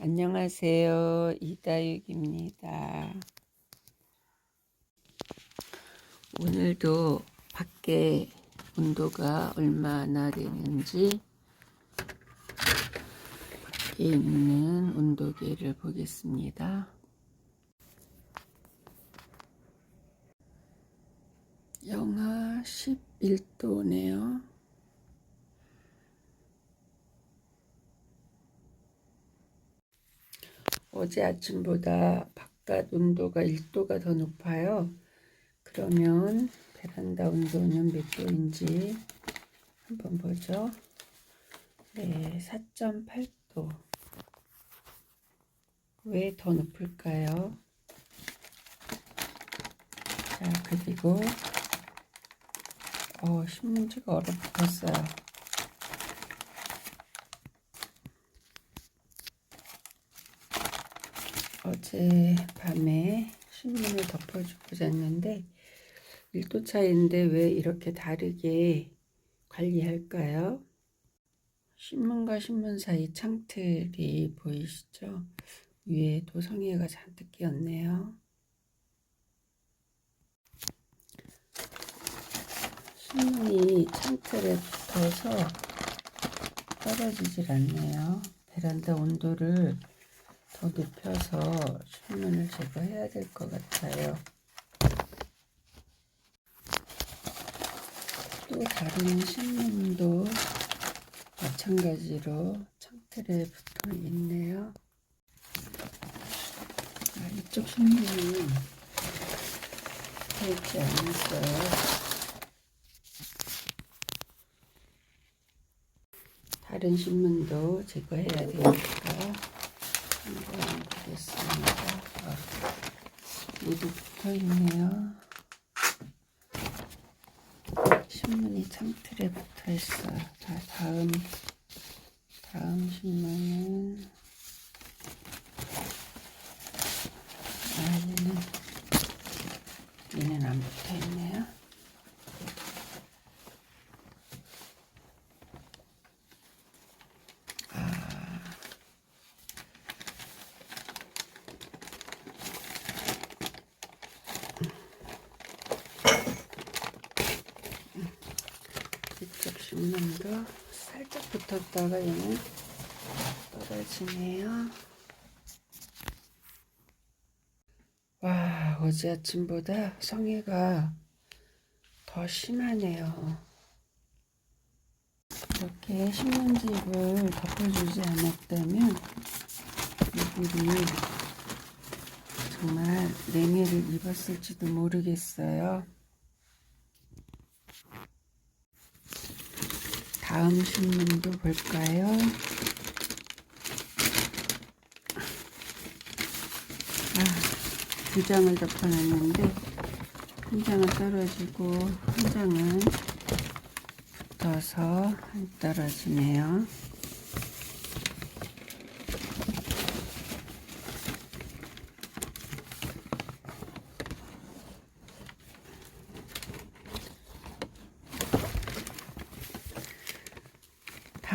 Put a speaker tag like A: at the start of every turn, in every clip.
A: 안녕하세요. 이다육입니다. 오늘도 밖에 온도가 얼마나 되는지 밖에 있는 온도계를 보겠습니다. 영하 11도네요. 어제 아침보다 바깥 온도가 1도가 더 높아요. 그러면 베란다 온도는 몇 도인지 한번 보죠. 네, 4.8도. 왜 더 높을까요? 자, 그리고 어, 신문지가 얼어붙었어요. 어제 밤에 신문을 덮어주고 잤는데 1도 차이인데 왜 이렇게 다르게 관리할까요? 신문과 신문 사이 창틀이 보이시죠? 위에 도성이가 잔뜩 끼었네요. 신문이 창틀에 붙어서 떨어지질 않네요. 베란다 온도를 더 높여서 신문을 제거해야 될 것 같아요. 또 다른 신문도 마찬가지로 창틀에 붙어 있네요. 아, 이쪽 신문은 되지 않았어요. 다른 신문도 제거해야 되니까 한번 보겠습니다. 아, 모두 붙어 있네요. 신문이 창틀에 붙어 있어요. 자, 다음, 다음 신문은, 아, 얘는, 얘는 안 붙어 있네요. 이쪽 신문도 살짝 붙었다가 얘는 떨어지네요. 와, 어제 아침보다 성해가 더 심하네요. 이렇게 신문지를 덮어주지 않았다면 이불이 정말 냉해를 입었을지도 모르겠어요. 다음 신문도 볼까요? 아, 두 장을 덮어놨는데 한 장은 떨어지고 한 장은 붙어서 안 떨어지네요.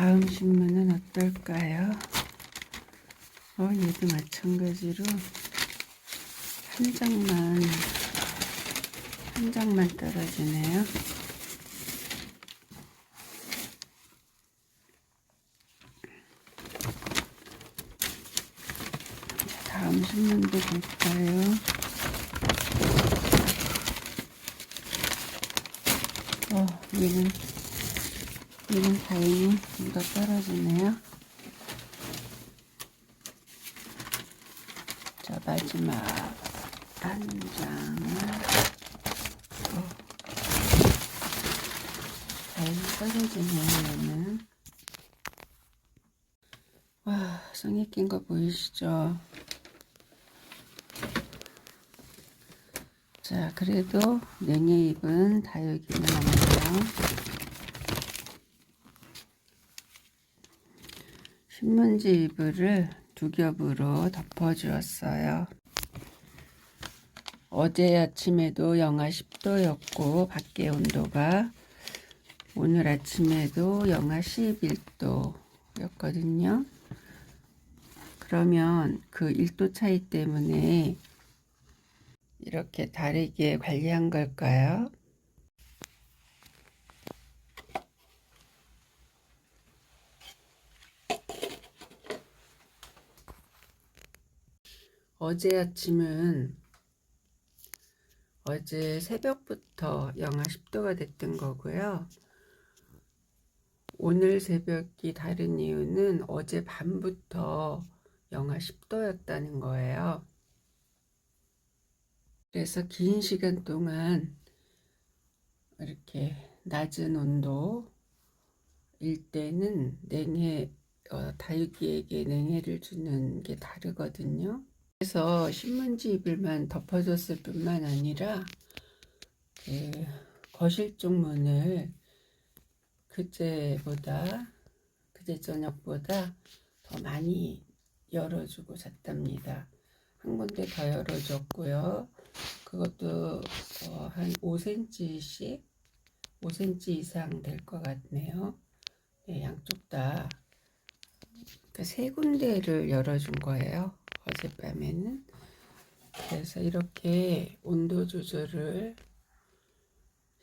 A: 다음 신문은 어떨까요? 어, 얘도 마찬가지로 한 장만, 한 장만 떨어지네요. 자, 다음 신문도 볼까요? 어, 얘는 얘는 다행히 좀더 떨어지네요. 자, 마지막 한 어, 다행히 떨어지네요, 얘는. 와, 성에 낀 거 보이시죠? 자, 그래도 냉해 입은 다육이는 없네요. 신문지 이불을 두 겹으로 덮어주었어요. 어제 아침에도 영하 10도였고 밖에 온도가 오늘 아침에도 영하 11도였거든요. 그러면 그 1도 차이 때문에 이렇게 다르게 관리한 걸까요? 어제 아침은 어제 새벽부터 영하 10도가 됐던 거고요. 오늘 새벽이 다른 이유는 어제 밤부터 영하 10도였다는 거예요. 그래서 긴 시간 동안 이렇게 낮은 온도 일 때는 냉해, 어, 다육이에게 냉해를 주는 게 다르거든요. 그래서 신문지 이불만 덮어줬을 뿐만 아니라 그 거실 쪽 문을 그제보다 그제 저녁보다 더 많이 열어주고 잤답니다. 한 군데 더 열어줬고요. 그것도 어, 한 5cm씩 5cm 이상 될 것 같네요. 네, 양쪽 다. 그러니까 세 군데를 열어준 거예요. 어젯밤에는. 그래서 이렇게 온도 조절을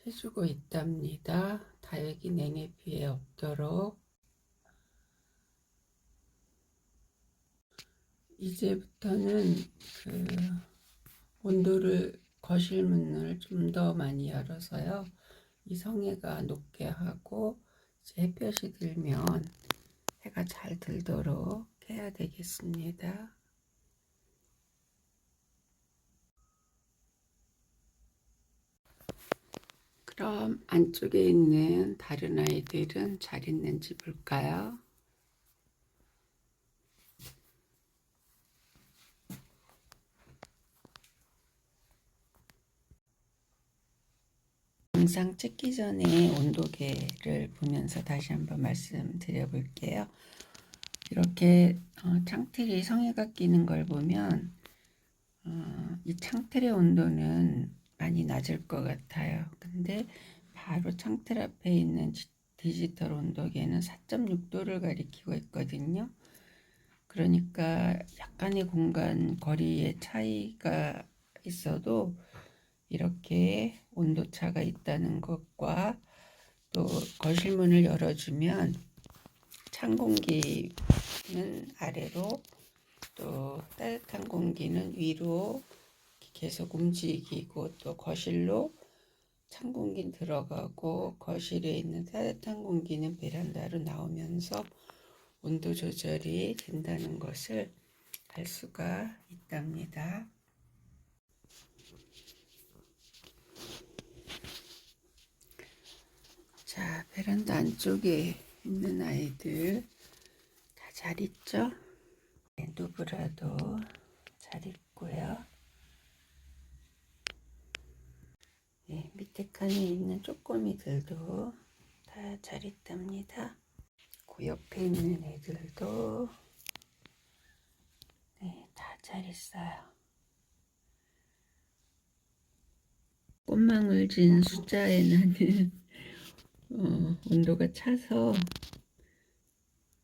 A: 해주고 있답니다. 다육이 냉해 피해 없도록. 이제부터는 그 온도를 거실 문을 좀 더 많이 열어서요. 이 성해가 높게 하고 이제 햇볕이 들면 해가 잘 들도록 해야 되겠습니다. 그럼 안쪽에 있는 다른 아이들은 잘 있는지 볼까요? 영상 찍기 전에 온도계를 보면서 다시 한번 말씀드려 볼게요. 이렇게 어, 창틀이 성에가 끼는 걸 보면 어, 이 창틀의 온도는 많이 낮을 것 같아요. 근데 바로 창틀 앞에 있는 지- 디지털 온도계는 4.6도를 가리키고 있거든요. 그러니까 약간의 공간 거리의 차이가 있어도 이렇게 온도 차가 있다는 것과 또 거실 문을 열어주면 찬 공기는 아래로 또 따뜻한 공기는 위로 계속 움직이고 또 거실로 찬 공기 들어가고 거실에 있는 따뜻한 공기는 베란다로 나오면서 온도 조절이 된다는 것을 알 수가 있답니다. 자, 베란다 안쪽에 있는 아이들 다 잘 있죠? 네, 누구라도 잘 있고요. 네, 밑에 칸에 있는 쪼꼬미들도 다 잘 있답니다. 그 옆에 있는 애들도 네, 다 잘 있어요. 꽃망울 진 숫자에 나는 어, 온도가 차서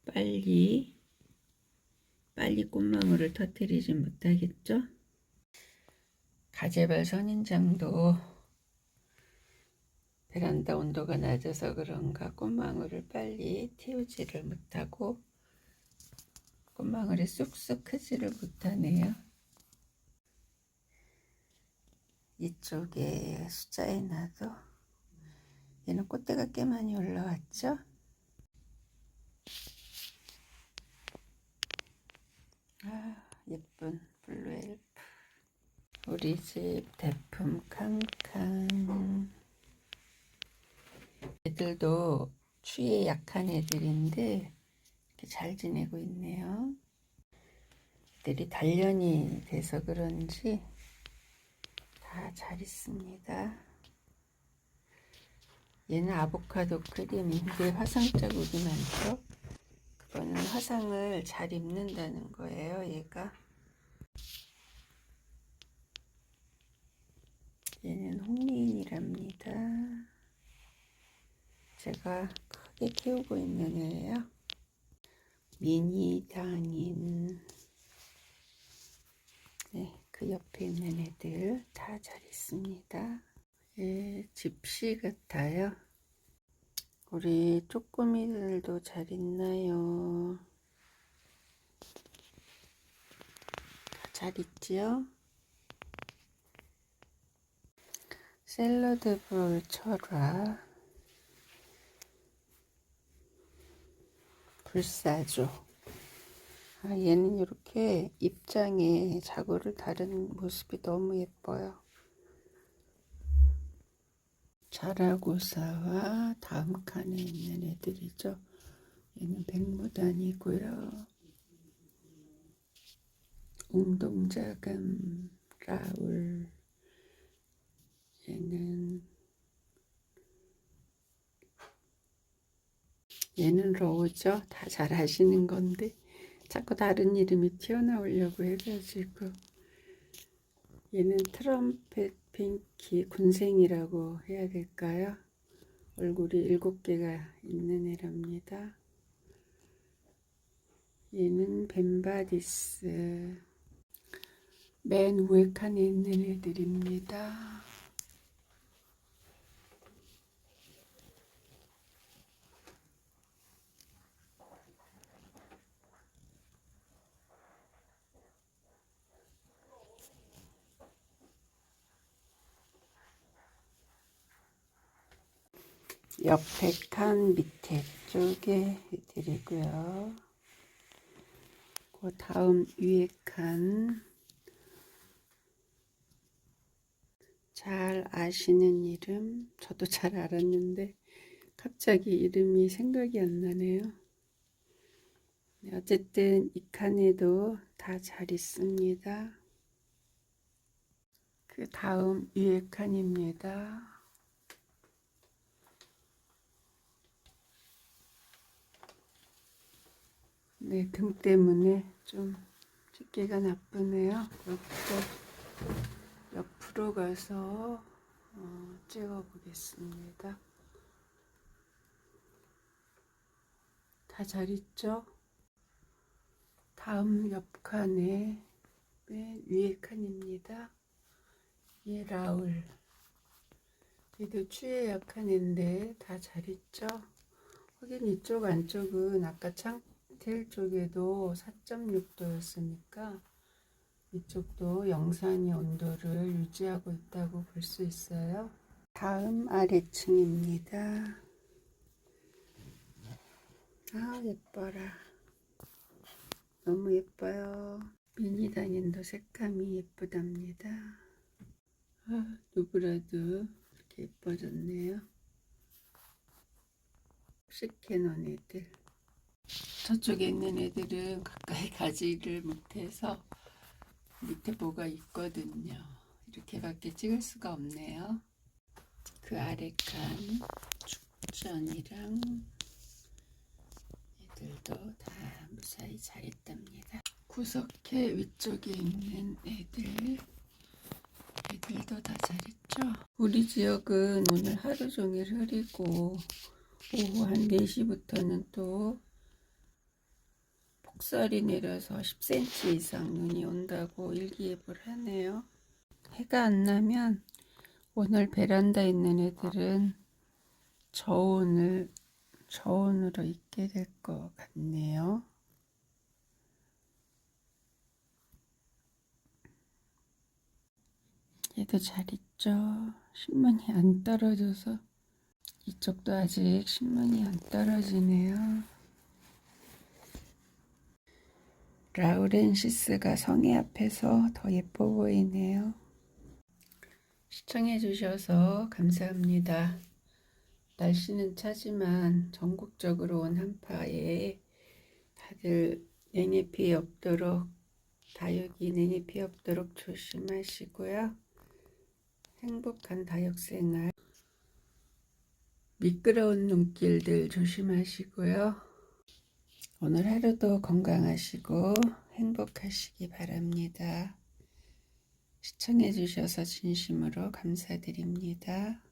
A: 빨리 빨리 꽃망울을 터뜨리지 못하겠죠? 가재발 선인장도 베란다 온도가 낮아서 그런가 꽃망울을 빨리 틔우지를 못하고 꽃망울이 쑥쑥 크지를 못하네요. 이쪽에 숫자에 놔도 얘는 꽃대가 꽤 많이 올라왔죠? 아, 예쁜 블루 엘프. 우리 집 대품 칸칸. 애들도 추위에 약한 애들인데 잘 지내고 있네요. 애들이 단련이 돼서 그런지 다 잘 있습니다. 얘는 아보카도 크림인데 화상 자국이 많죠? 그거는 화상을 잘 입는다는 거예요, 얘가. 얘는 홍리인이랍니다. 제가 크게 키우고 있는 애예요. 미니 단인 그 옆에 있는 애들 다 잘 있습니다. 예, 집시 같아요. 우리 쪼꼬미들도 잘 있나요? 다 잘 있지요? 샐러드 볼 쳐라. 불사조. 아, 얘는 이렇게 입장에 자구를 다른 모습이 너무 예뻐요. 자라고사와 다음 칸에 있는 애들이죠. 얘는 백무단이고요. 웅동자감 라울 얘는 얘는 로우죠. 다 잘 아시는 건데 자꾸 다른 이름이 튀어나오려고 해가지고 얘는 트럼펫 핑키 군생이라고 해야 될까요? 얼굴이 일곱 개가 있는 애랍니다. 얘는 벤바디스 맨 위에 칸에 있는 애들입니다. 옆에 칸 밑에 쪽에 드리고요. 그 다음 위에 칸. 잘 아시는 이름, 저도 잘 알았는데 갑자기 이름이 생각이 안 나네요. 네, 어쨌든 이 칸에도 다 잘 있습니다. 그 다음 위에 칸입니다. 네, 등 때문에 좀 찍기가 나쁘네요. 옆으로, 옆으로 가서 어, 찍어 보겠습니다. 다 잘 있죠? 다음 옆 칸에 맨 위에 칸입니다. 얘 라울. 얘도 추에 약한 애인데 다 잘 있죠? 하긴 이쪽 안쪽은 아까 창 틀 쪽에도 4.6도였으니까 이쪽도 영상의 온도를 유지하고 있다고 볼 수 있어요. 다음 아래층입니다. 아 예뻐라. 너무 예뻐요. 미니 다닌도 색감이 예쁘답니다. 아, 누구라도 이렇게 예뻐졌네요. 쉽게 논 애들. 저쪽에 있는 애들은 가까이 가지를 못해서 밑에 뭐가 있거든요. 이렇게밖에 찍을 수가 없네요. 그 아래 칸 축전이랑 애들도 다 무사히 잘 있답니다. 구석회 위쪽에 있는 애들 애들도 다잘 있죠? 우리 지역은 오늘 하루 종일 흐리고 오후 한 4시부터는 또 폭설이 내려서 10cm 이상 눈이 온다고 일기예보를 하네요. 해가 안 나면 오늘 베란다에 있는 애들은 저온을 저온으로 있게 될 것 같네요. 얘도 잘 있죠. 신문이 안 떨어져서 이쪽도 아직 신문이 안 떨어지네요. 라우렌시스가 성에 앞에서 더 예뻐 보이네요. 시청해 주셔서 감사합니다. 날씨는 차지만 전국적으로 온 한파에 다들 냉해 피해 없도록 다육이 냉해 피해 없도록 조심하시고요. 행복한 다육 생활 미끄러운 눈길들 조심하시고요. 오늘 하루도 건강하시고 행복하시기 바랍니다. 시청해 주셔서 진심으로 감사드립니다.